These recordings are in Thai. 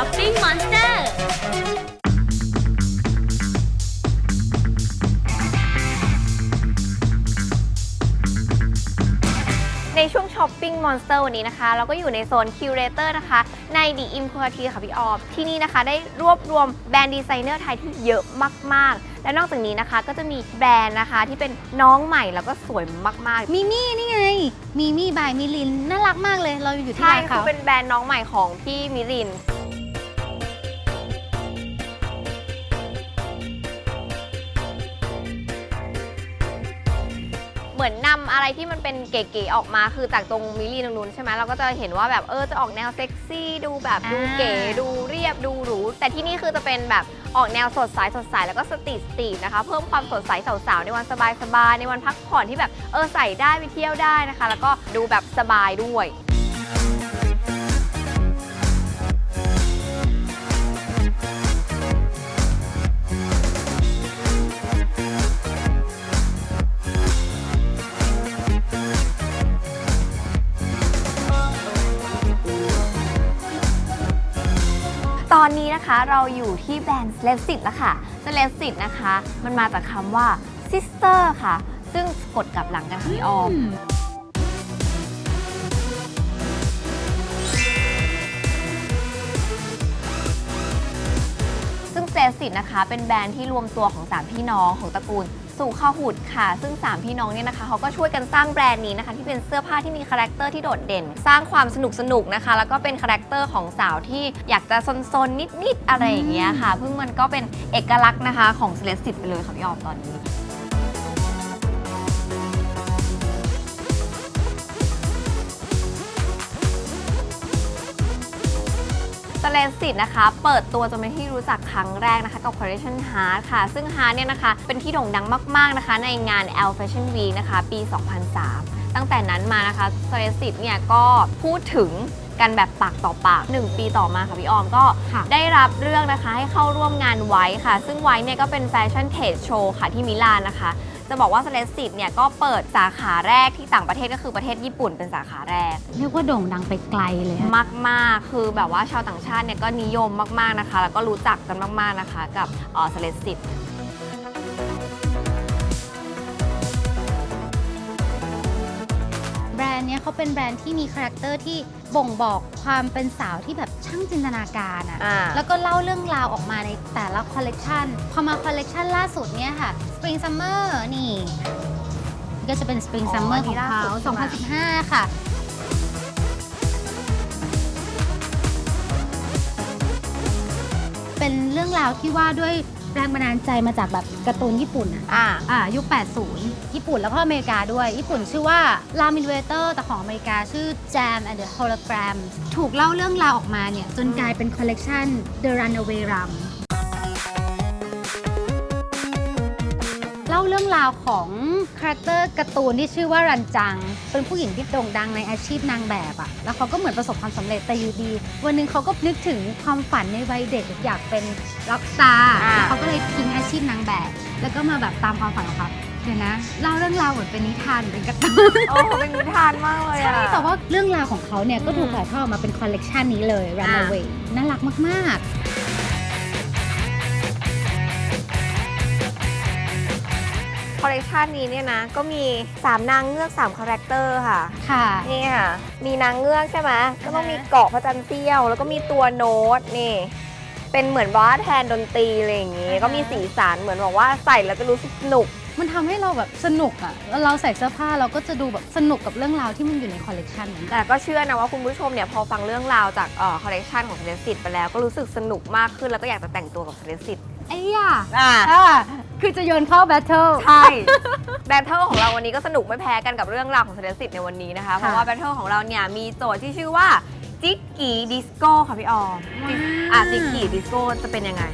Shopping Monster ในช่วงช้อปปิ้งมอนสเตอร์วันนี้นะคะ เราก็อยู่ในโซนคิวเรเตอร์นะคะ ในดีอิมค u ทีค่ะพี่ออมที่นี่นะคะได้รวบรวมแบรนด์ดีไซเนอร์ไทยที่เยอะมาก ๆ และนอกจากนี้นะคะก็จะมีแบรนด์นะคะที่เป็นน้องใหม่แล้วก็สวยมากๆมิมี่นี่ไง มีมี่บายมิลิน น่ารักมากเลย เราอยู่ที่ใช่ร้านคืเขา อเป็นแบรนด์น้องใหม่ของพี่มิริน เหมือนนำอะไรที่มันเป็นเก๋ๆออกมาคือจากตรงมิลลีตรงนู้นใช่ไหมเราก็จะเห็นว่าแบบเออจะออกแนวเซ็กซี่ดูแบบดูเก๋ดูเรียบดูหรูแต่ที่นี่คือจะเป็นแบบออกแนวสดใสสดใสแล้วก็สตรีทสตรีทนะคะเพิ่มความสดใสสาวๆในวันสบายๆในวันพักผ่อนที่แบบเออใส่ได้ไปเที่ยวได้นะคะ แล้วก็ดูแบบสบายด้วย อนนี้นะคะเราอยู่ที่แบรนด์ s l e s i t แล้วค่ะ s l e s i t นะคะ มันมาจากคำว่า sister ค่ะ ซึ่งกดกลับหลังกันค่ะพี่ออมซึ่งเจสิตนะคะ เป็นแบรนด์ที่รวมตัวของ3พี่น้องของตระกูล สู่ข้าวหุดค่ะ ซึ่ง 3 พี่น้องเนี่ยนะคะเขาก็ช่วยกันสร้างแบรนด์นี้นะคะ ที่เป็นเสื้อผ้าที่มีคาแรคเตอร์ที่โดดเด่น สร้างความสนุกสนุกนะคะ แล้วก็เป็นคาแรคเตอร์ของสาวที่อยากจะซนๆนิดๆอะไรอย่างเงี้ยค่ะ เพิ่งมันก็เป็นเอกลักษณ์นะคะของเซเลสิตไปเลยค่ะพี่ออมตอนนี้ เลนสิตนะคะ เปิดตัวจนเป็นที่รู้จักครั้งแรกนะคะกับ Collection Heart ค่ะ ซึ่ง Heart เนี่ยนะคะ เป็นที่โด่งดังมากๆนะคะ ในงาน L Fashion Week นะคะ ปี 2003 ตั้งแต่นั้นมานะคะสเลนสิตเนี่ยก็พูดถึงกันแบบปากต่อปาก 1 ปีต่อมาค่ะพี่ออมก็ค่ะได้รับเรื่องนะคะให้เข้าร่วมงานไว้ค่ะ ซึ่งไว้เนี่ยก็เป็นแฟชั่นเทรดโชว์ค่ะที่มิลานนะคะ จะบอกว่าสเลสิตเนี่ยก็เปิดสาขาแรกที่ต่างประเทศก็คือประเทศญี่ปุ่นเป็นสาขาแรก เรียกว่าโด่งดังไปไกลเลยอะมากมากๆคือแบบว่าชาวต่างชาติเนี่ยก็นิยมมาก ๆ นะคะ แล้วก็รู้จักกันมาก ๆ นะคะ กับเออสเลสิต นด์เนี้ยเขาเป็นแบรนด์ที่มีคาแรคเตอร์ที่บ่งบอกความเป็นสาวที่แบบช่างจินตนาการอะอ่า แล้วก็เล่าเรื่องราวออกมาในแต่ละคอลเลกชันพอมาคอลเลกชันล่าสุดเนี่ยค่ะ Spring Summer นี่ก็จะเป็น Spring อ๋อ Summer อันขนี้องล่าเขาสุดใช่ไหม2015 ค่ะ เป็นเรื่องราวที่ว่าด้วย แรงบันดาลใจมาจากแบบการ์ตูนญี่ปุ่นอะอ่า อ่ายุค 80 ญี่ปุ่นแล้วก็อเมริกาด้วย ญี่ปุ่นชื่อว่า l a m i n v a t o r แต่ของอเมริกาชื่อ Jam and the Holograms ถูกเล่าเรื่องราวออกมาเนี่ย จนกลายเป็นคอลเลกชัน The Runaway Rum เล่าเรื่องราวของ คาแรคเตอร์การ์ตูนที่ชื่อว่ารันจัง เป็นผู้หญิงที่โด่งดังในอาชีพนางแบบอะแล้วเขาก็เหมือนประสบความสำเร็จแต่อยู่ดี วันหนึ่งเขาก็นึกถึงความฝันในวัยเด็กอยากเป็นร็อกสตาร์อ่าแล้วเขาก็เลยทิ้งอาชีพนางแบบ แล้วก็มาแบบตามความฝันของเขาเดี๋ยวนะเล่าเรื่องราวเหมือนเป็นนิทานเป็นการ์ตูนโอ้เป็นนิทานมากเลยใช่อะแต่ว่าเรื่องราวของเขาเนี่ยก็ถูกอืมถ่ายทอดออกมาเป็นคอลเลกชันนี้เลย Runaway น่ารักมาก คอลเลคชันนี้เนี่ยนะ ก็มี 3 นางเงือก3คาแรคเตอร์ค่ะๆค่ะ นี่ค่ะ มีนางเงือกใช่ไหมก็ต้องมีเกาะพระจันทร์เสี้ยว แล้วก็มีตัวโน้ตนี่ เป็นเหมือนว่าแทนดนตรีอะไรอย่างงี้ อ่าฮะ ก็มีสีสันเหมือนบอกว่าใส่แล้วจะรู้สึกสนุก มันทำให้เราแบบสนุกอะแล้วเราใส่เสื้อผ้าเราก็จะดูแบบสนุกกับเรื่องราวที่มันอยู่ในคอลเลกชันนั้นแต่ก็เชื่อนะว่าคุณผู้ชมเนี่ยพอฟังเรื่องราวจากเอ่อคอลเลคชันของเซเลสิตไปแล้วก็รู้สึกสนุกมากขึ้นแล้วก็อยากจะแต่งตัวกับเซเลสิต ไอ้ย่าอ่า อ่าคือจะโยนเข้าแบทเทิล ใช่ แบทเทิลของเราวันนี้ก็สนุกไม่แพ้กันกับเรื่องราวของเซเลสิตในวันนี้นะคะ เพราะว่าแบทเทิลของเราเนี่ยมีโจทย์ที่ชื่อว่าจิกกี้ดิสโก้ค่ะพี่ออมอะจิกกี้ดิสโก้จะเป็นยังไง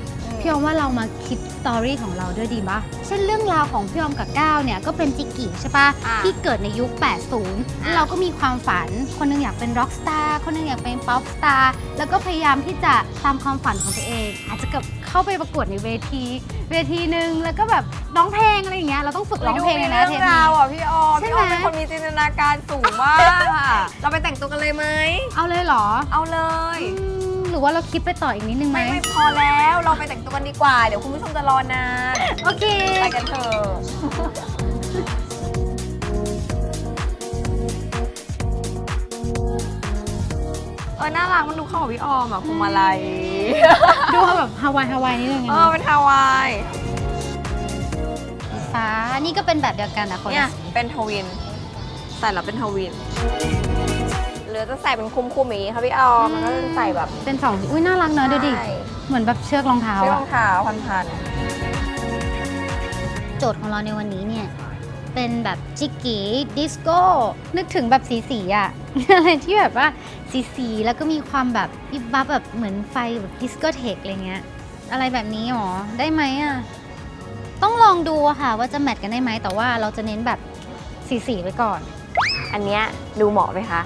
พี่ออมว่าเรามาคิดสตอรี่ของเราด้วยดีปะเช่นเรื่องราวของพี่ออมกับก้าวเนี่ยก็เป็นจิกกี้ใช่ปะอ่าที่เกิดในยุค 80 แล้วเราก็มีความฝัน คนหนึงอยากเป็นร็อกสตาร์คนหนึงอยากเป็นป๊อปสตาร์แล้วก็พยายามที่จะตามความฝันของตัวเอง อาจจะกับเข้าไปประกวดในเวที เวทีหนึ่งแล้วก็แบบร้องเพลงอะไรอย่างเงี้ยเราต้องฝึกร้องเพลงเลยนะดูมีเทเรื่ปองนี้ราวอะพี่ออมใช่พี่ไหอมอมเป็นคนมีจินตนาการสูงมากค่ะ เราไปแต่งตัวกันเลยไหม เอาเลยเหรอ เอาเลย อืม หรือว่าว่าเราคิดไปต่ออีกนิดนึงไหม ไม่ไม่พอแล้วเราไปแต่งตัวกันดีกว่า เดี๋ยวคุณผู้ชมจะรอนานโอเค ไปกันเถอะเออน่ารักมันดูเข้ากับพี่ออมอะพวงมาลัยดูแบบฮาวายฮาวายนิดนึงเออะอเป็นฮาวายฟ้า นี่ก็เป็นแบบเดียวกันนะคนเนี่ยละสีเป็นทวินใส่แล้วเป็นทวิน หรือจะใส่เป็นคุมๆอย่างนี้ค่ะพี่ออมมันก็จะใส่แบบเป็นสองสีอุ้ยน่ารักเนอะดูดิ ใช่เหมือนแบบเชือกรองเท้าใช้รอะองเท้าพันโจทย์ของเราในวันนี้เนี่ย เป็นแบบจิกกี้ดิสโก้ นึกถึงแบบสีสีๆอะ อะไรที่แบบว่าสีสีๆแล้วก็มีความแบบวิบวับแบบเหมือนไฟแบบดิสโกเทคอะไรเงี้ย อะไรแบบนี้หรอ ได้ไหมอะต้องลองดูอะค่ะ ว่าจะแมทกันได้ไหมแต่ว่าเราจะเน้นแบบสีสีๆไว้ก่อน ๆอันเนี้ยดูเหมาะไหมคะ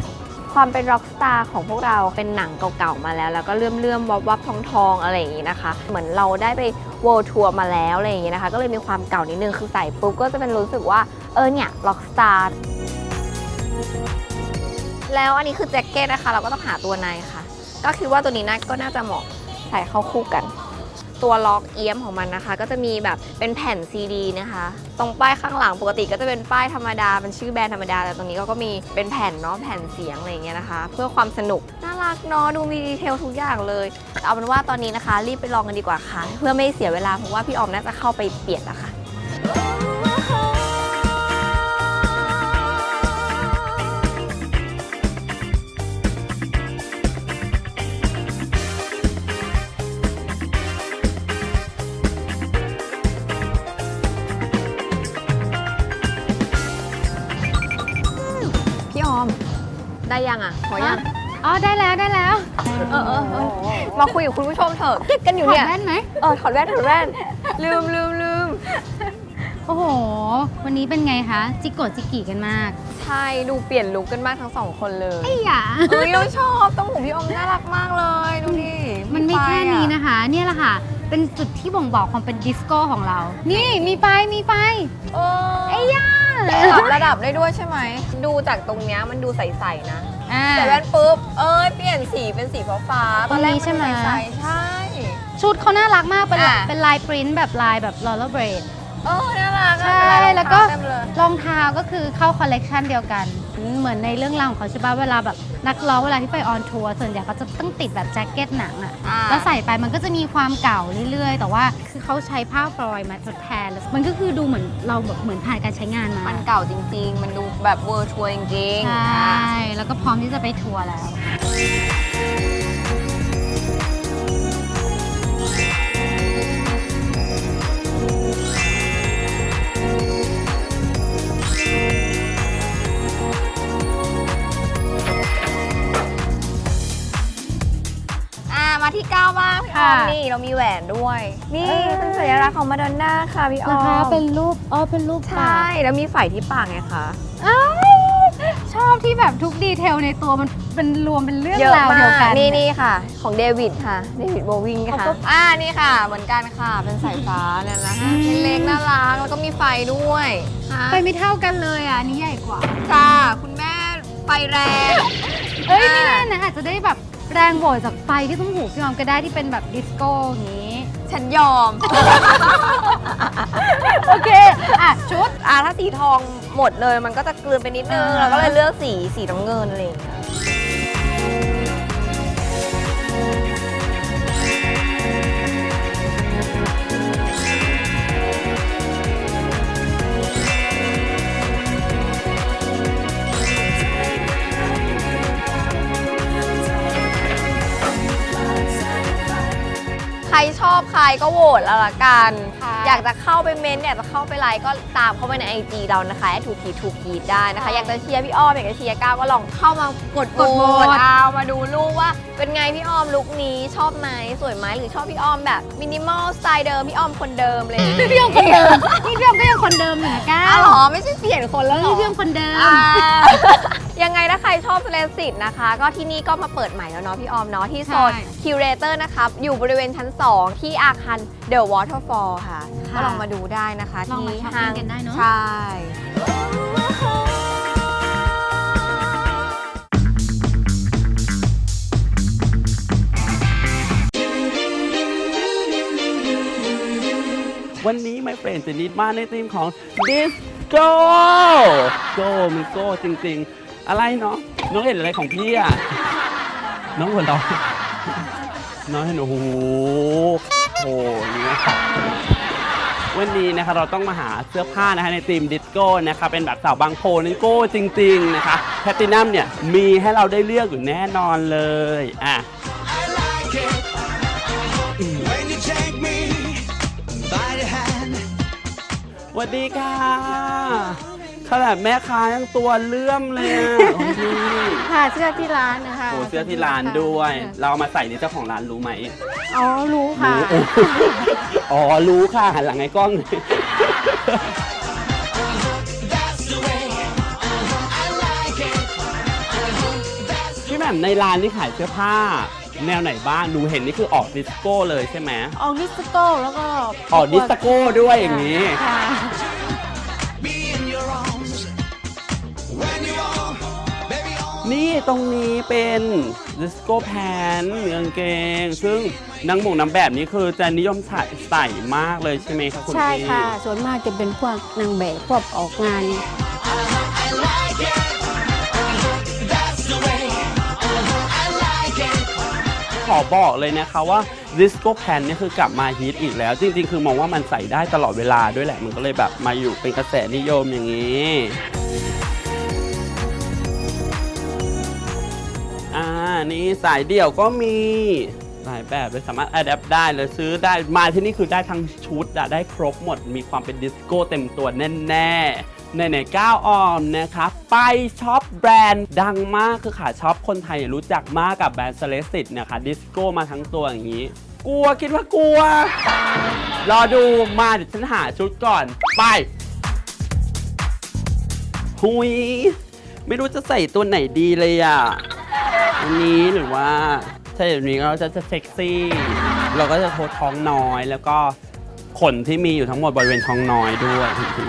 ความเป็นร็อกสตาร์ของพวกเราเป็นหนังเก่าๆมาแล้ว แล้วก็เลื่อมเลื่อมวับวับทองทองๆอะไรอย่างนี้นะคะ เหมือนเราได้ไป World Tour มาแล้วอะไรอย่างนี้นะคะ ก็เลยมีความเก่านิดนึงคือใส่ปุ๊บก็จะเป็นรู้สึกว่าเออเนี่ยร็อกสตาร์แล้วอันนี้คือแจ็คเก็ตนะคะ เราก็ต้องหาตัวในค่ะ ก็คิดว่าตัวนี้น่าก็น่าจะเหมาะใส่เข้าคู่กัน ตัวล็อกเอี้ยมของมันนะคะ ก็จะมีแบบเป็นแผ่นซีดีนะคะ ตรงป้ายข้างหลังปกติก็จะเป็นป้ายธรรมดาเป็นชื่อแบรนด์ธรรมดาแต่ตรงนี้ก็มีเป็นแผ่นเนาะแผ่นเสียงอะไรอย่างเงี้ยนะคะ เพื่อความสนุกน่ารักเนาะดูมีดีเทลทุกอย่างเลยเอาเป็นว่าตอนนี้นะคะ รีบไปลองกันดีกว่าค่ะ เพื่อไม่เสียเวลาเพราะว่าพี่ออมน่าจะเข้าไปเปลี่ยนแล้วค่ะ ได้ยังอะพอยัง อ๋อได้แล้วได้แล้ว เออเออเออมาคุยกับคุณผู้ชมเถอะกันอยู่ถอดเนี่ย แว่นไหม เออ ถอดแว่นถอดแว่น ลืมลืมลืม โอ้โห วันนี้เป็นไงคะ จิกโกะจิกกี่กันมากใช่ ดูเปลี่ยนลุคกันมากทั้งสองคนเลยไอ้หยาเอ้ยเราชอบตรงหูพี่อมน่ารักมากเลยดูดิมันไม่ฟแค่นี้อนะคะ เนี่ยแหละค่ะ เป็นจุดที่บ่งบอกความเป็นดิสโก้ของเรา นี่มีไฟมีไฟเออไอ้ย่า ปรับระดับได้ด้วยใช่ไหม ดูจากตรงเนี้ยมันดูใสๆนะ อ่า แต่แว่นปุ๊บ เอ้ย เปลี่ยนสีเป็นสีฟ้าๆตอนแรกตรงนี้ใช่ไหม นใสๆใช่ ชุดเขาน่ารักมากเป็นอะ เป็นลายปริ้นท์แบบลายแบบลอลเบรด เออน่า แล้วก็เท้าเต็มเลย รองเท้าก็คือเข้าคอลเลกชันเดียวกัน เหมือนในเรื่องราวของเขาใช่ป่ะเวลาแบบนักร้องเวลาที่ไปออนทัวร์ส่วนใหญ่เขาจะต้องติดแบบแจ็คเก็ตหนังอะอ่า แล้วใส่ไปมันก็จะมีความเก่าเรื่อยๆ แต่ว่าคือเขาใช้ผ้าฟลอยล์มาทดแทนแล้วมันก็คือดูเหมือนเราแบบเหมือนผ่านการใช้งานมามันเก่าจริง ๆ มันดูแบบเวอร์ทัวร์จริงใชๆอะ่แล้วก็พร้อมที่จะไปทัวร์แล้วอ่ ออมค่ะนี่เรามีแหวนด้วย นี่เออเป็นสัญลักษณ์ของมาดอนน่าค่ะพี่ออนะคะมเป็นรูปอ๋อเป็นรูปใชปา่ กแล้วมีไฝที่ปากไงคะ อ้าวชอบที่แบบทุกดีเทลในตัวมันเป็นรวมเป็นเรื่องราวเดียวกัน นี่นี่ค่ะ ของเดวิดค่ะ เดวิดโบวิงเขาค่ะก็อ่า นี่ค่ะ เหมือนกันค่ะ เป็นสายฟ้าเนี่ยนะอืคะมเล็กๆน่ารัก แล้วก็มีไฟด้วยค่ะไปไม่เท่ากันเลยอะอันนี้ใหญ่กว่า ค่ะ คุณแม่ไฟแรง เอ้ยอ่าไม่แน่นะอาจจะได้แบบ แรงโหวตจากไฟที่ต้องหูพี่ออมก็ได้ที่เป็นแบบดิสโก้อย่างนี้ ฉันยอม โอเค อะ ชุด อ่าถ้าสีทองหมดเลยมันก็จะกลืนไปนิดนึง อ่า เราก็เลยเลือกสีสีน้ำเงินอะไรอย่างเงี้ย รชอบใครก็โหวตแล้วละกัน ค่ะอยากจะเข้าไปเม้นต์อยากจะเข้าไปไลค์ก็ตามเข้าไปในไอจีเรานะคะถูกทีถูกกีดได้นะคะใช่อยากจะเชียร์พี่อ้อมอยากจะเชียร์ก้าวก็ลองเข้ามากดกดโหวตเอามาดูลูกว่าเป็นไงพี่อ้อมลุคนี้ชอบไหมสวยไหมหรือชอบพี่อ้อมแบบมินิมอลสไตล์เดิมพี่อ้อมคนเดิมเลยพี่ออมคนเดิม นี่พี่ออมก็ยังคนเดิมเหนือก้าอ้าววเหรอไม่ใช่เปลี่ยนคนแล้วเหรนี่อพี่ออมคนเดิม อ่า ยังไงถ้าใครชอบสเลสิตนะคะ ก็ที่นี่ก็มาเปิดใหม่แล้วเนาะพี่ออมเนาะที่โซนคิวเรเตอร์นะคะอยู่บริเวณชั้น 2 ที่อาคารเดอะวอเตอร์ฟอลค่ะ ค่ะก็ลองมาดูได้นะคะที่ห้างกันได้เนาะใช่ วันนี้ไม่เปลี่ยนจินิดมาในธีมของ disco go มันโก้จริง อะไรเนาะน้องเห็นอะไรของพี่อะ น้องหัวเราะน้องเห็นโอ้โหโอ้โหนี่วันนี้นะคะเราต้องมาหาเสื้อผ้านะคะในธีมดิสโก้นะคะเป็นแบบสาวบางโพนั่นโก้จริง ๆ นะคะแพตตินัมเนี่ยมีให้เราได้เลือกอยู่แน่นอนเลยอะ I like it when you take me by the hand. สวัสดีค่ะ ขนาดแม่ค้ายังตัวเลื่อมเลยอะของพี่ค่ะเสื้อที่ร้านนะคะโอ้เสื้อที่ร้านด้วย เราเอามาใส่นี่เจ้าของร้านรู้ไหมอ๋อรู้ค่ะ รู้อ๋อรู้ค่ะหันหลังให้กล้องเลย That's the way I like it. พี่แหม่มในร้านนี่ขายเสื้อผ้า แนวไหนบ้างดูเห็นนี่คือออกดิสโก้เลยใช่ไหมออกดิสโก้แล้วก็ออกดิสโก้ด้วยอย่างนี้ ค่ะ นี่ตรงนี้เป็นดิสโก้แพนกางเกง ซึ่งนางหมงน้ำแบบนี้คือจะนิยมใส่ใส่มากเลยใช่ไหมคะคุณใช่พี่ค่ะ ส่วนมากจะเป็นพวกนางแบบพวกออกงาน I like it. That's the way I like it. ขอบอกเลยนะคะว่าดิสโก้แพนเนี่ยคือกลับมาฮิตอีกแล้ว จริง ๆ คือมองว่ามันใส่ได้ตลอดเวลาด้วยแหละ มันก็เลยแบบมาอยู่เป็นกระแสนิยมอย่างนี้อ่า นี่สายเดี่ยวก็มีหลายแบบเลยสามารถอัดแอปได้เลยซื้อได้มาที่นี่คือได้ทั้งชุดอะได้ครบหมดมีความเป็นดิสโก้เต็มตัวแน่ๆในไหนๆก้าวออมนะคะไปช็อปแบรนด์ดังมากคือขาช็อปคนไทยรู้จักมากกับแบรนด์เซเลสิตนะคะดิสโก้มาทั้งตัวอย่างนี้ กลัวคิดว่ากลัว รอดูมาเดี๋ยวฉันหาชุดก่อนไปหุยไม่รู้จะใส่ตัวไหนดีเลยอะ นนี้หรือว่าถ้าอย่างนี้เราจะจะเซ็กซี่ เราก็จะโคท้องน้อย แล้วก็ขนที่มีอยู่ทั้งหมดบริเวณท้องน้อยด้วยทุกที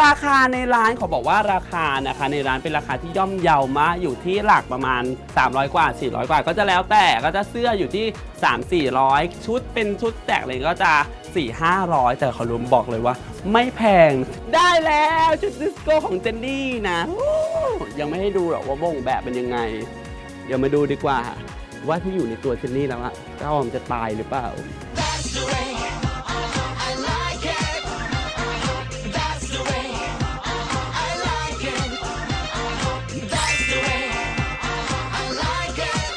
ราคาในร้านขอบอกว่าราคานะคะในร้านเป็นราคาที่ย่อมเยาวมากอยู่ที่หลักประมาณ 300 กว่า 400 กว่า ก็จะแล้วแต่ก็จะเสื้ออยู่ที่ 3 400 ชุดเป็นชุดแตกเลยก็จะ 4 500 แต่เขารวมบอกเลยว่า ไม่แพงได้แล้วชุดดิสโก้ของเจนนี่นะ ยังไม่ให้ดูหรอกว่าบ่งแบบเป็นยังไง เดี๋ยวมาดูดีกว่า ว่าที่อยู่ในตัวเจนนี่แล้วอะเจ้าอมจะตายหรือเปล่า That's the way I like it. That's the way I like it. That's the way I like it.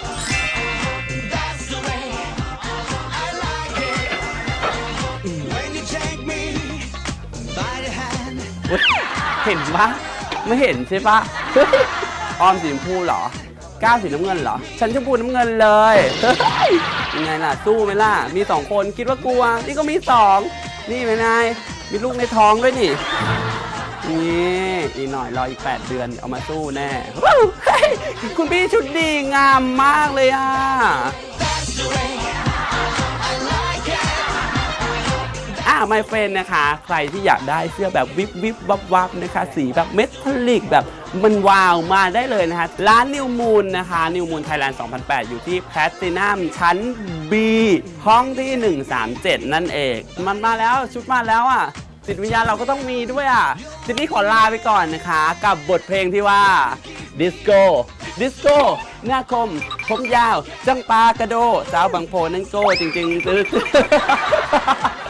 That's the way I like it. When you take me by the hand. อุ๊ยเห็นปะไม่เห็นใช่ปะเฮ้ยออมสีชมพูเหรอ ก้าวสีน้ำเงินเหรอ ฉันชมพูน้ำเงินเลยเฮ้ยยังไงล่ะ สู้ไหมล่ะ มีสองคนคิดว่ากลัว นี่ก็มีสอง นี่เป็นไงมีลูกในท้องด้วยนี่ นี่อีกหน่อยรออีก 8 เดือนเอามาสู้แน่ว้าวเฮ้ยคุณพี่ชุดดีงามมากเลยอะ อ่าไมเฟนนะคะ ใครที่อยากได้เสื้อแบบวิบวิบวับวับนะคะ สีแบบเมทัลลิกแบบมันวาวมาได้เลยนะคะ ร้านนิวมูลนะคะนิวมูลไทยแลนด์2008 อยู่ที่แพลตินัมชั้น B ห้องที่ 137 นั่นเอง มันมาแล้วชุดมาแล้วอะจิตวิญญาณเราก็ต้องมีด้วยอะจิตนี้ขอลาไปก่อนนะคะ กับบทเพลงที่ว่าดิสโก้ดิสโก้หน้าคม ผมยาว จังปากระโด สาวบางโพนั่นโก้จริง ๆ